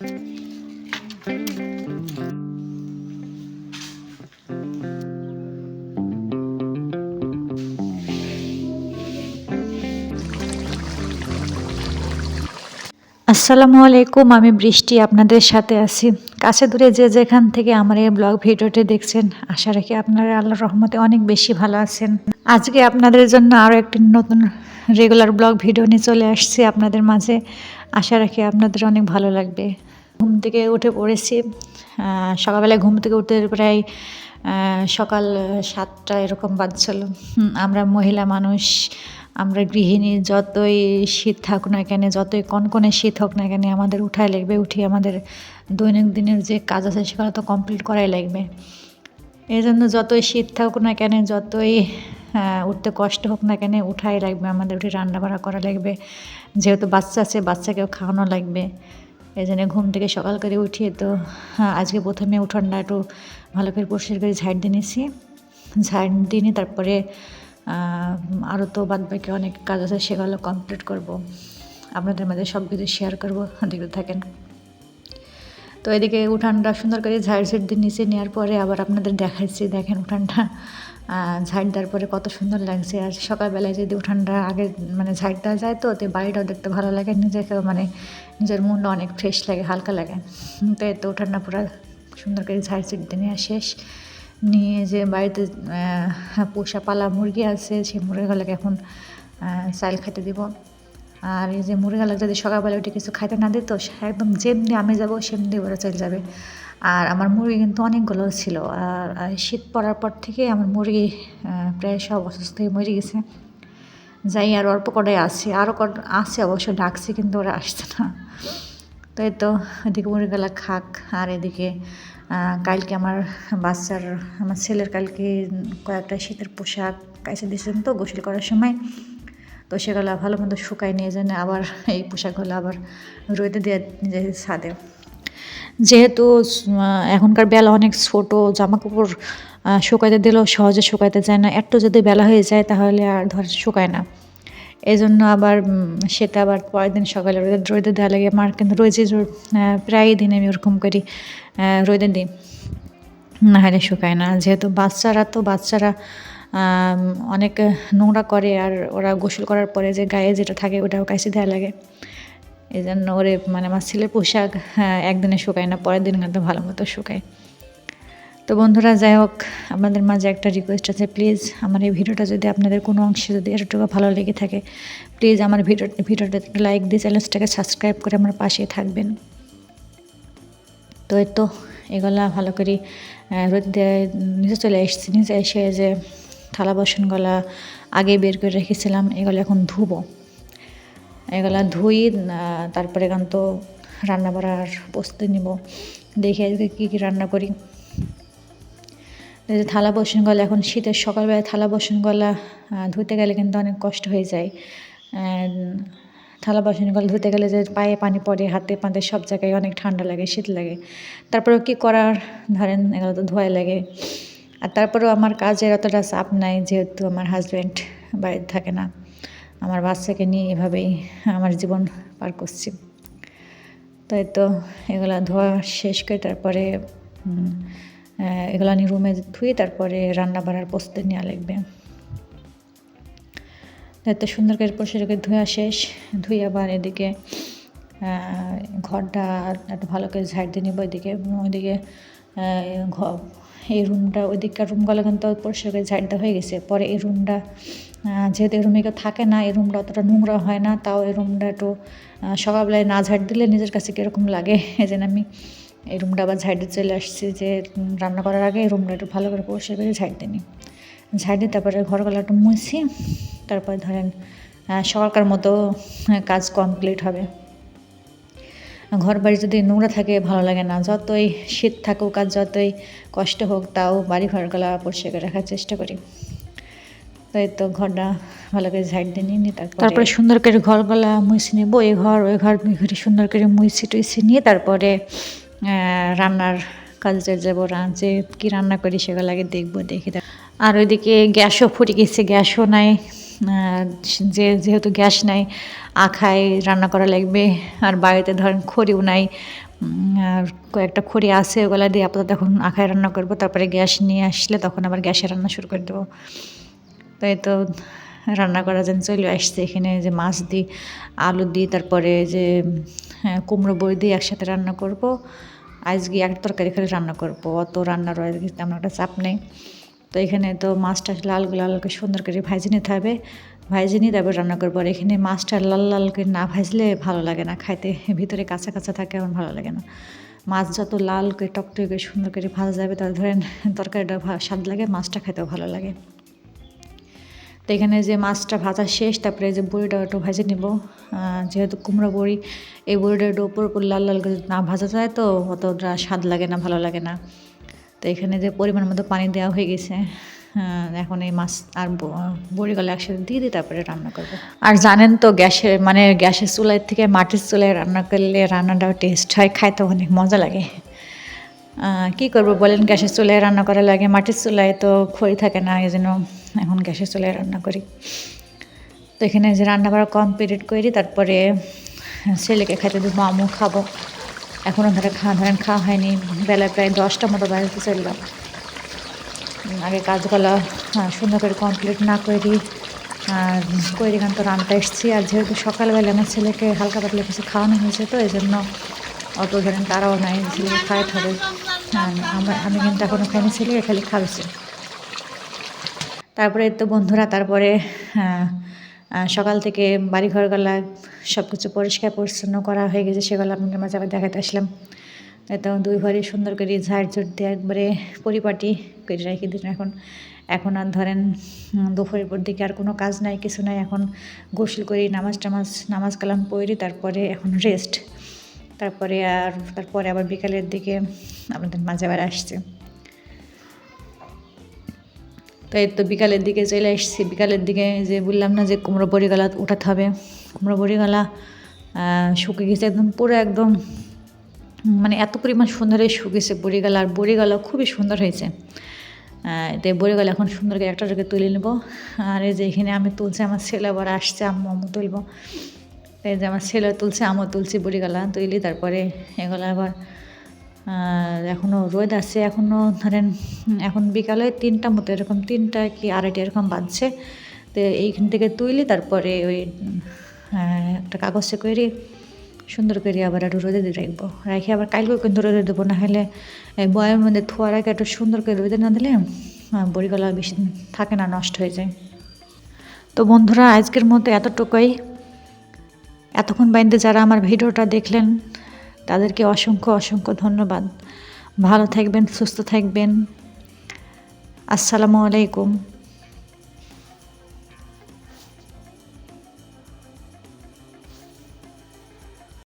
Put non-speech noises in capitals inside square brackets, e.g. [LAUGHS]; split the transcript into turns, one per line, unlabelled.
আসসালামু আলাইকুম, আমি বৃষ্টি আপনাদের সাথে আছি। কাছে দূরে যে যেখান থেকে আমার এই ব্লগ ভিডিওটি দেখছেন, আশা রাখি আপনারা আল্লাহর রহমতে অনেক বেশি ভালো আছেন। আজকে আপনাদের জন্য আরও একটি নতুন রেগুলার ব্লগ ভিডিও নিয়ে চলে আসছি আপনাদের মাঝে। আশা রাখি আপনাদের অনেক ভালো লাগবে। ঘুম থেকে উঠে পড়েছি। সকালবেলায় ঘুম থেকে উঠতে প্রায় সকাল সাতটা এরকম বাজছিল। আমরা মহিলা মানুষ, আমরা গৃহিণী, যতই শীত থাকুক না কেন, যতই কনকনে শীত হোক না কেন, আমাদের উঠায় লাগবে উঠি আমাদের দৈনন্দিনের যে কাজ আছে, সেগুলো তো কমপ্লিট করাই লাগবে। এই জন্য যতই শীত থাকুক না কেন, যতই উঠতে কষ্ট হোক না কেন উঠাই লাগবে আমাদের উঠে রান্না বাড়া করা লাগবে। যেহেতু বাচ্চা আছে বাচ্চাকেও খাওয়ানো লাগবে। এই জন্য ঘুম থেকে সকাল করে উঠিয়ে তো হ্যাঁ, আজকে প্রথমে উঠানটা একটু ভালো করে পরিষ্কার করে ঝাড় দিয়ে নিয়েছি। ঝাড় দিয়ে নিয়ে তারপরে আরও তো বাদ বাকি অনেক কাজ আছে সেগুলো কমপ্লিট করব। আপনাদের মাঝে সব কিছু শেয়ার করব দেখতে থাকেন। তো এদিকে উঠানটা সুন্দর করে ঝাড় ঝাড় দিয়ে নিচে নেওয়ার পরে আবার আপনাদের দেখাচ্ছি দেখেন উঠানটা। ঝাড় দেওয়ার পরে কত সুন্দর লাগছে। আর সকালবেলায় যদি উঠানটা আগে মানে ঝাড় দেওয়া যায় তো তো বাড়িটাও দেখতে ভালো লাগে, নিজেকেও মানে নিজের মনটা অনেক ফ্রেশ লাগে, হালকা লাগে। তো এই তো উঠানটা পুরো সুন্দর করে ঝাড় ঝাড় দিয়ে নেওয়া শেষ। নিয়ে যে বাড়িতে পোষা পালা মুরগি আছে সেই মুরগিগুলোকে এখন চাল খেতে দিব। আর এই যে মুরগিগুলো যদি সকালবেলা উঠে কিছু খাইতে না দিত একদম যেমনি আমি যাব, সেমনি ওরা চলে যাবে। আর আমার মুরগি কিন্তু অনেকগুলো ছিল। আর শীত পড়ার পর থেকে আমার মুরগি প্রায় সব অসুস্থ হয়ে মরে গেছে। যাই, আর অল্প কটাই আছে। আরও কট, আছে অবশ্য, ডাকছে কিন্তু ওরা আসছে না। তো এই তো, এদিকে মুরগিগুলা খাক। আর এদিকে কালকে আমার বাচ্চার, আমার ছেলের কালকে কয়েকটা শীতের পোশাক কাছে দিয়েছেন তো গোসল করার সময়। তো সেগুলো ভালো মতো শুকায় নিয়ে যেন আবার এই পোশাকগুলো আবার রোদে দিয়ে নিজের ছাদে। যেহেতু এখনকার বেলা অনেক ছোট জামা কাপড় শুকাইতে দিলেও সহজে শুকাইতে যায় না। একটু যদি বেলা হয়ে যায় তাহলে আর ধর শুকায় না। এই জন্য আবার সেটা আবার পরের দিন সকালে রোদে রোদে দেওয়া লাগে। আমার কিন্তু রোজই প্রায় দিন আমি ওরকম করি রোদে দিই। না হলে শুকায় না। যেহেতু বাচ্চারা তো, বাচ্চারা অনেক নোংরা করে আর ওরা গোসল করার পরে যে গায়ে যেটা থাকে ওটাও কাছে দেওয়া লাগে। এই জন্য ওরে মানে আমার ছেলের পোশাক হ্যাঁ, একদিনে শুকায় না পরের দিন কিন্তু ভালো মতো শুকায়। তো বন্ধুরা যাই হোক আপনাদের মাঝে একটা রিকোয়েস্ট আছে প্লিজ আমার এই ভিডিওটা যদি আপনাদের কোনো অংশে যদি এতটুকু ভালো লেগে থাকে প্লিজ আমার ভিডিও ভিডিওটা লাইক দিয়ে চ্যানেলটাকে সাবস্ক্রাইব করে আমার পাশে থাকবেন। তো তো এগুলা ভালো করে রোদ নিচে চলে এসেছি নিচে এসে যে থালা বাসনগুলা আগে বের করে রেখেছিলাম এগুলো এখন ধুবো। এগুলা ধুই তারপরে এখন তো রান্না বাড়ার প্রস্তুতি নিব। দেখি আজকে কী কী রান্না করি। যে থালা বাসনগুলো, এখন শীতের সকালবেলা থালা বাসনগুলা ধুতে গেলে কিন্তু অনেক কষ্ট হয়ে যায়। থালা বাসনগুলো ধুতে গেলে যে পায়ে পানি পড়ে, হাতে পাতে সব জায়গায় অনেক ঠান্ডা লাগে, শীত লাগে। তারপরেও কী করার? ধরেন এগুলো তো ধোয়াই লাগে। আর তারপরেও আমার কাজের অতটা চাপ নাই, যেহেতু আমার হাজব্যান্ড বাড়িতে থাকে না। আমার বাচ্চাকে নিয়ে এভাবেই আমার জীবন পার করছি। তাই তো এগুলো ধোয়া শেষ করে তারপরে এগুলো নিয়ে রুমে ধুয়ে তারপরে রান্না বাড়ার প্রস্তুতি নেওয়া লাগবে। তাই তো সুন্দর করে পরিষ্কার করে ধোয়া শেষ ধুয়ে আবার এদিকে ঘরটা একটু ভালো করে ঝাড় দিয়ে নিব এদিকে ওইদিকে আহ, ঘ- এই রুমটা ওইদিককার রুমগুলো কিন্তু পরিষ্কার করে ঝাড় দেওয়া হয়ে গেছে। পরে এই রুমটা যেহেতু এই রুমে কেউ থাকে না, এই রুমটা অতটা নোংরা হয় না, তাও এই রুমটা একটু সকালবেলায় না ঝাড় দিলে নিজের কাছে কীরকম লাগে? [LAUGHS] এই জন্য আমি এই রুমটা আবার ঝাড় দিয়ে চলে আসছি যে রান্না করার আগে এই রুমটা একটু ভালো করে পরিষ্কার করে ঝাড় দিয়ে নিই। ঝাড় দিয়ে তারপরে ঘরগুলো একটু মুছি, তারপরে ধরেন সকালকার মতো কাজ কমপ্লিট হবে। ঘর বাড়ি যদি নোংরা থাকে, ভালো লাগে না। যতই শীত থাকুক আর যতই কষ্ট হোক, তাও বাড়ি ঘরগুলা পরিষ্কার রাখার চেষ্টা করি। তাই তো ঘরটা ভালো করে ঝাড় দিয়ে নিয়ে তারপরে তারপরে সুন্দর করে ঘরগুলা মুছে নেব। এই ঘর, ওই ঘর ঘরে সুন্দর করে মুছে টুইছে নিয়ে তারপরে রান্নার কাজে যাব। যে কী রান্না করি সেগুলো আগে দেখব, দেখি আর ওইদিকে গ্যাসও ফুটে গেছে, গ্যাসও নাই। যে যেহেতু গ্যাস নাই আখায় রান্না করা লাগবে আর বাড়িতে ধরেন খড়িও নাই আর কয়েকটা খড়ি আছে ওগুলা দিয়ে আপাতত এখন আখায় রান্না করব তারপরে গ্যাস নিয়ে আসলে তখন আবার গ্যাসে রান্না শুরু করে দেবো। তাই তো রান্না করার যেন চলে আসছে এখানে যে মাছ দিই আলু দিই তারপরে যে হ্যাঁ, কুমড়ো বই দিয়ে একসাথে রান্না করব। আজকে এক তরকারি খালি রান্না করব অত রান্নার তেমন একটা চাপ নেই। তো এখানে তো মাছটা লাল লাল করে সুন্দর করে ভাজি নিতে হবে। ভাজি নিয়ে তারপর রান্না করব। আর এখানে মাছটা লাল লাল করে না ভাজলে ভালো লাগে না খাইতে। ভিতরে কাঁচা কাঁচা থাকে, আমার ভালো লাগে না। মাছ যত লাল করে টকটকে করে, সুন্দর করে ভাজা যাবে, তাহলে ধরেন তরকারিটা স্বাদ লাগে, মাছটা খাইতেও ভালো লাগে। তো এখানে যে মাছটা ভাজা শেষ, তারপরে যে বড়িটা একটু ভেজে নিব। যেহেতু কুমড়ো বড়ি, এই বড়িটা একটু উপর উপর লাল লাল করে না ভাজা যায় তো, অতটা স্বাদ লাগে না, ভালো লাগে না। তো এখানে যে পরিমাণ মতো পানি দেওয়া হয়ে গেছে এখন এই মাছ আর বড়িগুলো একসাথে দিয়ে দিই তারপরে রান্না করব। আর জানেন তো গ্যাসের মানে গ্যাসের চুলার থেকে মাটির চুলায় রান্না করলে রান্নাটাও টেস্ট হয় খাইতে অনেক মজা লাগে। কি করব বলেন, গ্যাসের চুলায় রান্না করা লাগে, মাটির চুলায় তো খড়ি থাকে না, এই জন্য এখন গ্যাসের চুলায় রান্না করি। তো এখানে যে রান্না করা কমপ্লিট করি, তারপরে ছেলেকে খেতে দেবো আমু খাব। এখনও ধরে খাওয়া ধরেন খাওয়া হয়নি। বেলা প্রায় দশটা মতো বাড়িতে চললাম আগে কাজগুলো সুন্দর করে কমপ্লিট না করি আর তো রান্না এসেছি। আর যেহেতু সকালবেলা আমার ছেলেকে হালকা পাতলা কিছু খাওয়ানো হয়েছে তো এই জন্য অত ধরেন তারাও নাই, ছেলেকে খাওয়াতে হবে। আমার, আমি কিন্তু এখনও খাইনি, ছেলেকে খালি খাওয়াচ্ছি তারপরে তো বন্ধুরা, তারপরে সকাল থেকে বাড়ি ঘরগুলা সব কিছু পরিষ্কার পরিচ্ছন্ন করা হয়ে গেছে সেগুলো আপনাদের মাঝে আবার দেখাতে আসলাম। তো দুই ঘরে সুন্দর করে ঝাড় ঝুট দিয়ে একবারে পরিপাটি করে রেখে দিন এখন এখন আর ধরেন দুপুরের পর দিকে আর কোনো কাজ নাই, কিছু নাই, এখন গোসল করি, নামাজ টামাজ, নামাজ কালাম পড়ি, তারপরে এখন রেস্ট তারপরে আর, তারপরে আবার বিকালের দিকে আপনাদের মাঝে আবার আসছে। তো এই তো বিকালের দিকে চলে এসেছি। বিকালের দিকে যে বললাম না যে কুমড়ো বড়িগালা উঠাতে হবে। কুমড়ো বড়িগালা শুকিয়ে গেছে একদম পুরো একদম মানে এত পরিমাণ সুন্দর হয়ে শুকিয়েছে বড়িগালা। আর বড়িগালা খুবই সুন্দর হয়েছে। তো বড়িগালা এখন সুন্দর করে একটা জায়গায় তুলে নেব। আর এই যে এখানে আমি তুলছি, আমার ছেলে আবার আসছে, আম্মু তুলবো। তো এই যে আমার ছেলে তুলছে আমিও তুলছি বড়িগালা, তুলি তারপরে এগুলো আবার এখনও রোদ আছে এখনও ধরেন, এখন বিকালে তিনটা মতো, এরকম তিনটা কি আড়াইটা এরকম বাজছে। তো এইখান থেকে তুইলি, তারপরে ওই একটা কাগজে করে সুন্দর করে আবার একটু রোদে দিয়ে রাখব। রাখি আবার কালকেও কিন্তু রোদে দেবো, না হলে বয়ের মধ্যে থোয়ার আগে একটু সুন্দর করে রোদে না দিলে বড়িগুলো বেশি থাকে না, নষ্ট হয়ে যায়। তো বন্ধুরা, আজকের মতো এতটুকুই। এতক্ষণ বাইন্দে যারা আমার ভিডিওটা দেখলেন তাদেরকে অসংখ্য অসংখ্য ধন্যবাদ। ভালো থাকবেন সুস্থ থাকবেন। আসসালামু আলাইকুম।